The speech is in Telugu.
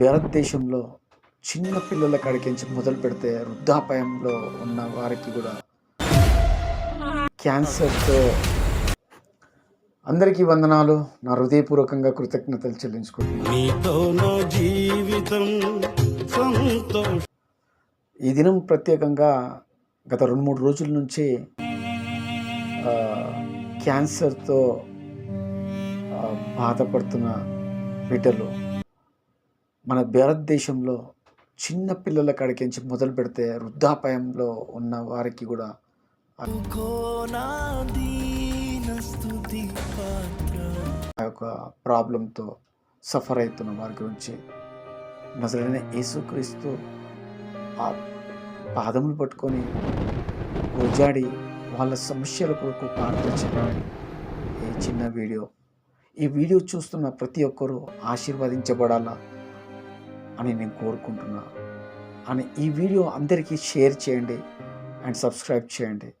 భారతదేశంలో చిన్న పిల్లల కాడికించి మొదలు పెడితే వృద్ధాపాయంలో ఉన్న వారికి కూడా క్యాన్సర్తో అందరికీ వందనాలు. నా హృదయపూర్వకంగా కృతజ్ఞతలు చెల్లించుకుంటున్నాను. ఈ దినం ప్రత్యేకంగా గత రెండు మూడు రోజుల నుంచి క్యాన్సర్తో బాధపడుతున్న బిడ్డలు మన భారతదేశంలో చిన్న పిల్లల కాడికించి మొదలు పెడితే వృద్ధాపాయంలో ఉన్న వారికి కూడా ఆ యొక్క ప్రాబ్లంతో సఫర్ అవుతున్న వారి గురించి నజరైన యేసుక్రీస్తు ఆ పాదములు పట్టుకొని గుజాడి వాళ్ళ సమస్యల కొరకు ప్రార్థించిన ఈ చిన్న వీడియో. ఈ వీడియో చూస్తున్న ప్రతి ఒక్కరూ ఆశీర్వదించబడాలా? అని నేను కోరుకుంటున్నా. అని ఈ వీడియో అందరికీ షేర్ చేయండి అండ్ సబ్స్క్రైబ్ చేయండి.